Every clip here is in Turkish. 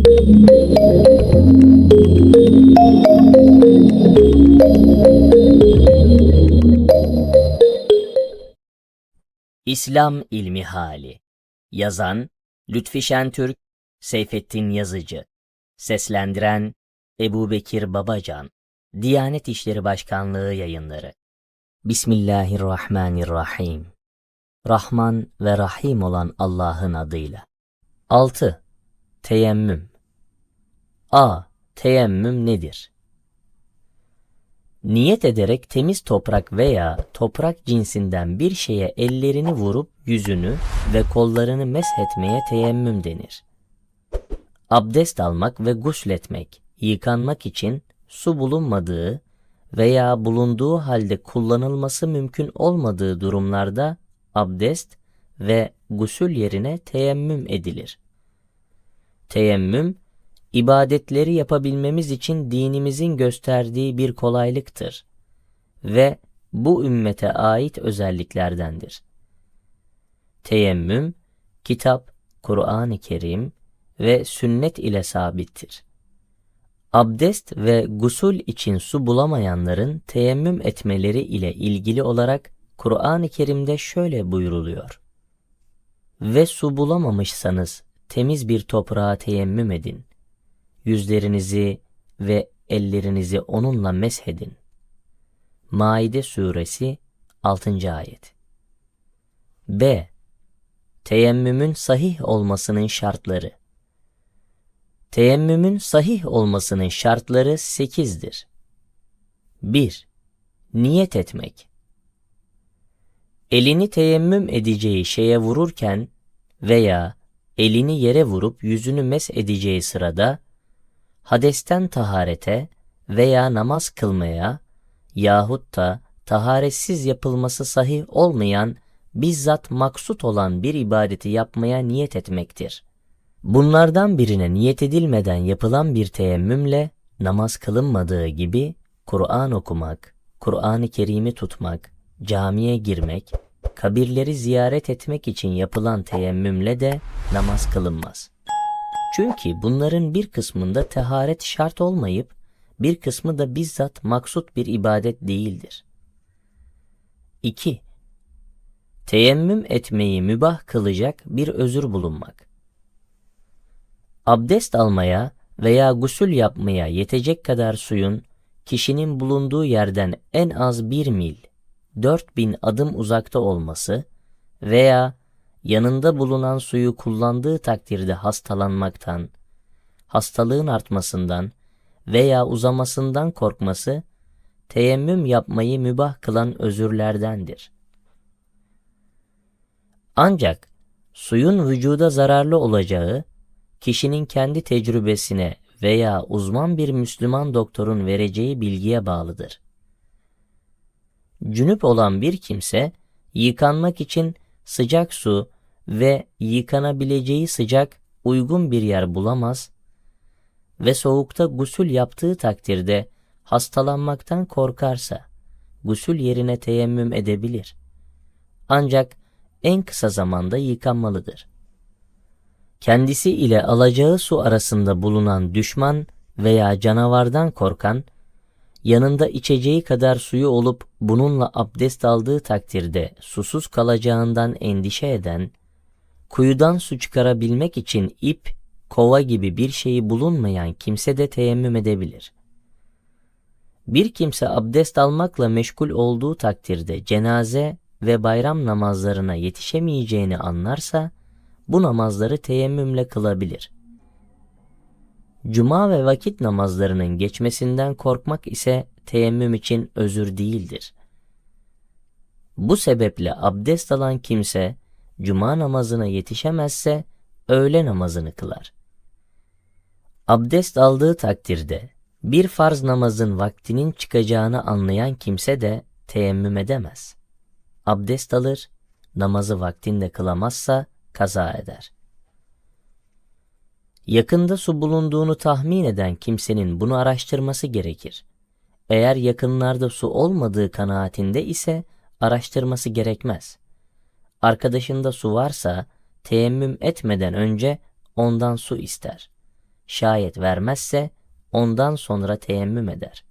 İslam İlmi Hali. Yazan Lütfi Şentürk Seyfettin Yazıcı. Seslendiren Ebu Bekir Babacan. Diyanet İşleri Başkanlığı Yayınları. Bismillahirrahmanirrahim. Rahman ve Rahim olan Allah'ın adıyla. 6. Teyemmüm A. Teyemmüm nedir? Niyet ederek temiz toprak veya toprak cinsinden bir şeye ellerini vurup yüzünü ve kollarını meshetmeye teyemmüm denir. Abdest almak ve gusletmek, yıkanmak için su bulunmadığı veya bulunduğu halde kullanılması mümkün olmadığı durumlarda abdest ve gusül yerine teyemmüm edilir. Teyemmüm, ibadetleri yapabilmemiz için dinimizin gösterdiği bir kolaylıktır ve bu ümmete ait özelliklerdendir. Teyemmüm, kitap, Kur'an-ı Kerim ve sünnet ile sabittir. Abdest ve gusul için su bulamayanların teyemmüm etmeleri ile ilgili olarak Kur'an-ı Kerim'de şöyle buyruluyor. Ve su bulamamışsanız temiz bir toprağa teyemmüm edin. Yüzlerinizi ve ellerinizi onunla meshedin. Maide suresi 6. ayet. B. Teyemmümün sahih olmasının şartları. Teyemmümün sahih olmasının şartları 8'dir. 1. Niyet etmek. Elini teyemmüm edeceği şeye vururken veya elini yere vurup yüzünü mes edeceği sırada hadesten taharete veya namaz kılmaya yahut da taharetsiz yapılması sahih olmayan bizzat maksut olan bir ibadeti yapmaya niyet etmektir. Bunlardan birine niyet edilmeden yapılan bir teyemmümle namaz kılınmadığı gibi Kur'an okumak, Kur'an-ı Kerim'i tutmak, camiye girmek, kabirleri ziyaret etmek için yapılan teyemmümle de namaz kılınmaz. Çünkü bunların bir kısmında teharet şart olmayıp bir kısmı da bizzat maksut bir ibadet değildir. 2. Teyemmüm etmeyi mübah kılacak bir özür bulunmak. Abdest almaya veya gusül yapmaya yetecek kadar suyun kişinin bulunduğu yerden en az bir mil, 4000 adım uzakta olması veya yanında bulunan suyu kullandığı takdirde hastalanmaktan, hastalığın artmasından veya uzamasından korkması, teyemmüm yapmayı mübah kılan özürlerdendir. Ancak suyun vücuda zararlı olacağı, kişinin kendi tecrübesine veya uzman bir Müslüman doktorun vereceği bilgiye bağlıdır. Cünüp olan bir kimse, yıkanmak için sıcak su ve yıkanabileceği sıcak, uygun bir yer bulamaz ve soğukta gusül yaptığı takdirde hastalanmaktan korkarsa, gusül yerine teyemmüm edebilir. Ancak en kısa zamanda yıkanmalıdır. Kendisi ile alacağı su arasında bulunan düşman veya canavardan korkan, yanında içeceği kadar suyu olup bununla abdest aldığı takdirde susuz kalacağından endişe eden, kuyudan su çıkarabilmek için ip, kova gibi bir şeyi bulunmayan kimse de teyemmüm edebilir. Bir kimse abdest almakla meşgul olduğu takdirde cenaze ve bayram namazlarına yetişemeyeceğini anlarsa, bu namazları teyemmümle kılabilir. Cuma ve vakit namazlarının geçmesinden korkmak ise teyemmüm için özür değildir. Bu sebeple abdest alan kimse, cuma namazına yetişemezse öğle namazını kılar. Abdest aldığı takdirde bir farz namazın vaktinin çıkacağını anlayan kimse de teyemmüm edemez. Abdest alır, namazı vaktinde kılamazsa kaza eder. Yakında su bulunduğunu tahmin eden kimsenin bunu araştırması gerekir. Eğer yakınlarda su olmadığı kanaatinde ise araştırması gerekmez. Arkadaşında su varsa teyemmüm etmeden önce ondan su ister. şayet vermezse ondan sonra teyemmüm eder.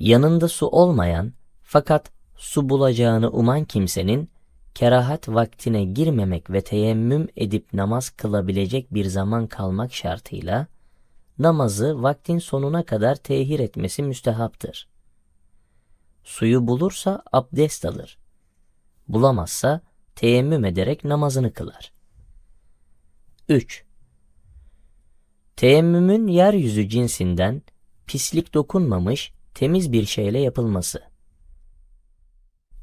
Yanında su olmayan fakat su bulacağını uman kimsenin kerahat vaktine girmemek ve teyemmüm edip namaz kılabilecek bir zaman kalmak şartıyla namazı vaktin sonuna kadar tehir etmesi müstehaptır. Suyu bulursa abdest alır. Bulamazsa teyemmüm ederek namazını kılar. 3. Teyemmümün yeryüzü cinsinden pislik dokunmamış temiz bir şeyle yapılması.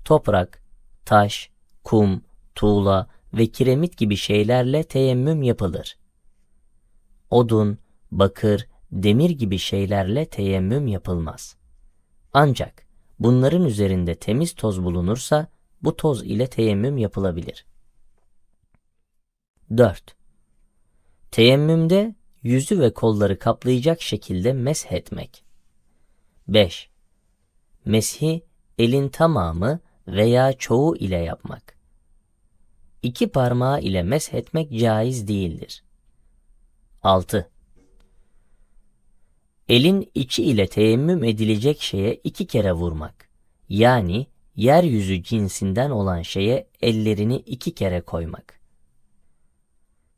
Toprak, taş, kum, tuğla ve kiremit gibi şeylerle teyemmüm yapılır. Odun, bakır, demir gibi şeylerle teyemmüm yapılmaz. Ancak bunların üzerinde temiz toz bulunursa bu toz ile teyemmüm yapılabilir. 4. Teyemmümde yüzü ve kolları kaplayacak şekilde mesh etmek. 5. Meshi elin tamamı veya çoğu ile yapmak. İki parmağı ile mesh etmek caiz değildir. 6. Elin içi ile teyemmüm edilecek şeye iki kere vurmak. Yani yeryüzü cinsinden olan şeye ellerini iki kere koymak.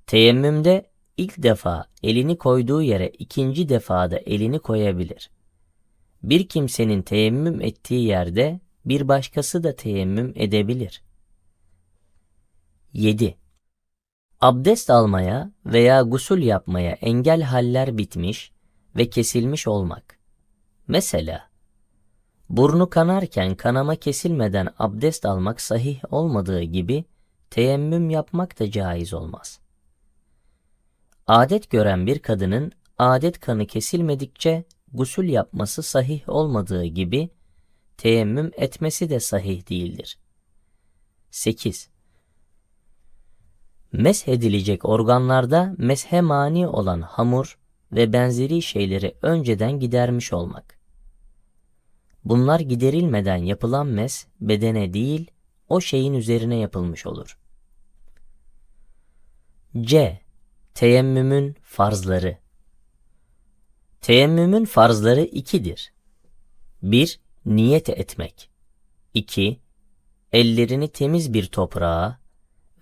Teyemmümde ilk defa elini koyduğu yere ikinci defada elini koyabilir. Bir kimsenin teyemmüm ettiği yerde bir başkası da teyemmüm edebilir. 7. Abdest almaya veya gusül yapmaya engel haller bitmiş ve kesilmiş olmak. Mesela, burnu kanarken kanama kesilmeden abdest almak sahih olmadığı gibi teyemmüm yapmak da caiz olmaz. Adet gören bir kadının adet kanı kesilmedikçe gusül yapması sahih olmadığı gibi teyemmüm etmesi de sahih değildir. 8. Meshedilecek organlarda meshe mani olan hamur ve benzeri şeyleri önceden gidermiş olmak. Bunlar giderilmeden yapılan mes bedene değil, o şeyin üzerine yapılmış olur. C. Teyemmümün farzları Teyemmümün farzları ikidir. 1. Niyet etmek. 2. Ellerini temiz bir toprağa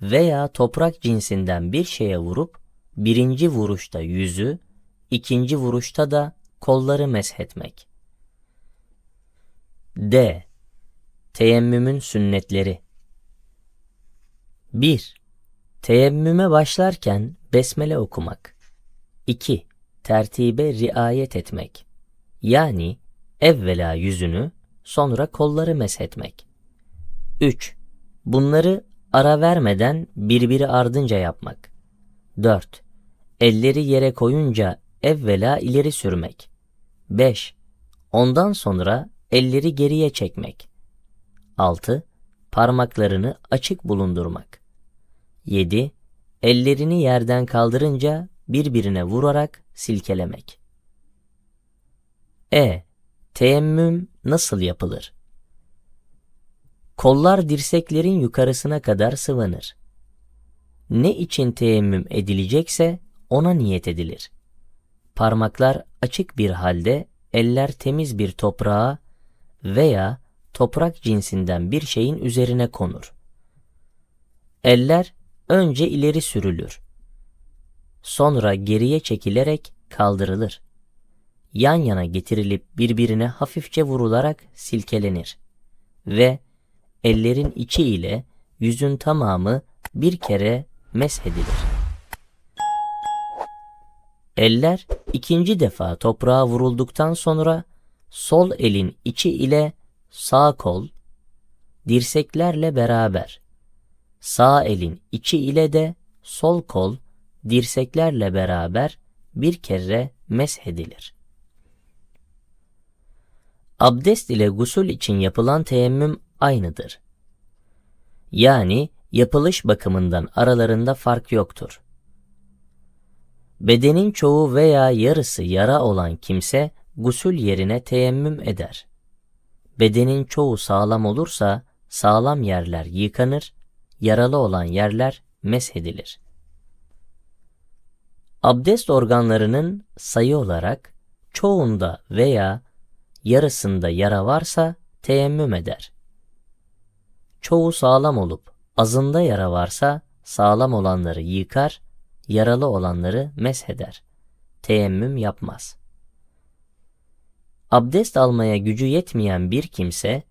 veya toprak cinsinden bir şeye vurup birinci vuruşta yüzü, ikinci vuruşta da kolları meshetmek. D. Teyemmümün sünnetleri 1. Teyemmüme başlarken besmele okumak. 2. Tertibe riayet etmek. Yani evvela yüzünü, sonra kolları meshetmek. 3. Bunları ara vermeden birbiri ardınca yapmak. 4. Elleri yere koyunca evvela ileri sürmek. 5. Ondan sonra elleri geriye çekmek. 6. Parmaklarını açık bulundurmak. 7. Ellerini yerden kaldırınca birbirine vurarak silkelemek. E. Teyemmüm nasıl yapılır? Kollar dirseklerin yukarısına kadar sıvanır. Ne için teyemmüm edilecekse ona niyet edilir. Parmaklar açık bir halde, eller temiz bir toprağa veya toprak cinsinden bir şeyin üzerine konur. Eller önce ileri sürülür. Sonra geriye çekilerek kaldırılır. Yan yana getirilip birbirine hafifçe vurularak silkelenir. Ve ellerin içi ile yüzün tamamı bir kere meshedilir. Eller ikinci defa toprağa vurulduktan sonra sol elin içi ile sağ kol, dirseklerle beraber, sağ elin içi ile de sol kol, dirseklerle beraber bir kere meshedilir. Abdest ile gusül için yapılan teyemmüm aynıdır. Yani yapılış bakımından aralarında fark yoktur. Bedenin çoğu veya yarısı yara olan kimse gusül yerine teyemmüm eder. Bedenin çoğu sağlam olursa sağlam yerler yıkanır, yaralı olan yerler meshedilir. Abdest organlarının sayı olarak çoğunda veya yarısında yara varsa teyemmüm eder. Çoğu sağlam olup azında yara varsa sağlam olanları yıkar, yaralı olanları mesheder. Teyemmüm yapmaz. Abdest almaya gücü yetmeyen bir kimse,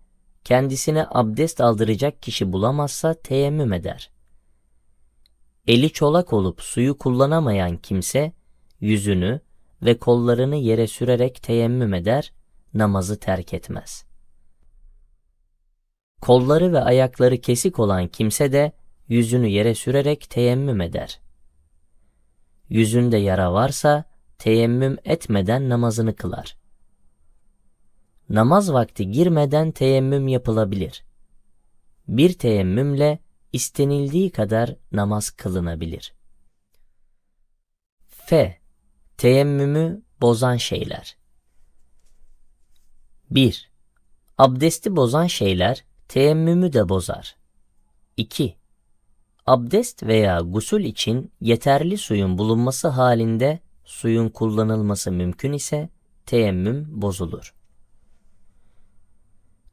kendisine abdest aldıracak kişi bulamazsa teyemmüm eder. Eli çolak olup suyu kullanamayan kimse, yüzünü ve kollarını yere sürerek teyemmüm eder, namazı terk etmez. Kolları ve ayakları kesik olan kimse de yüzünü yere sürerek teyemmüm eder. Yüzünde yara varsa teyemmüm etmeden namazını kılar. Namaz vakti girmeden teyemmüm yapılabilir. Bir teyemmümle istenildiği kadar namaz kılınabilir. F. Teyemmümü bozan şeyler. 1. Abdesti bozan şeyler teyemmümü de bozar. 2. Abdest veya gusül için yeterli suyun bulunması halinde suyun kullanılması mümkün ise teyemmüm bozulur.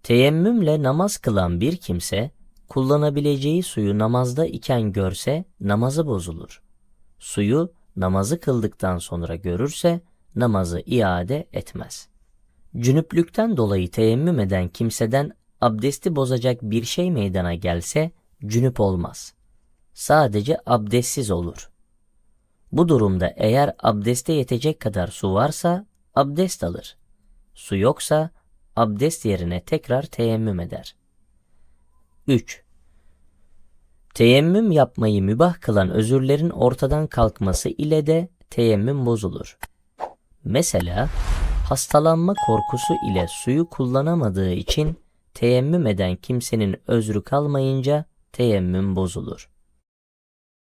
Teyemmümle namaz kılan bir kimse kullanabileceği suyu namazda iken görse namazı bozulur. Suyu namazı kıldıktan sonra görürse namazı iade etmez. Cünüplükten dolayı teyemmüm eden kimseden abdesti bozacak bir şey meydana gelse cünüp olmaz. Sadece abdestsiz olur. Bu durumda eğer abdeste yetecek kadar su varsa abdest alır. Su yoksa abdest yerine tekrar teyemmüm eder. 3. Teyemmüm yapmayı mübah kılan özürlerin ortadan kalkması ile de teyemmüm bozulur. Mesela hastalanma korkusu ile suyu kullanamadığı için teyemmüm eden kimsenin özrü kalmayınca teyemmüm bozulur.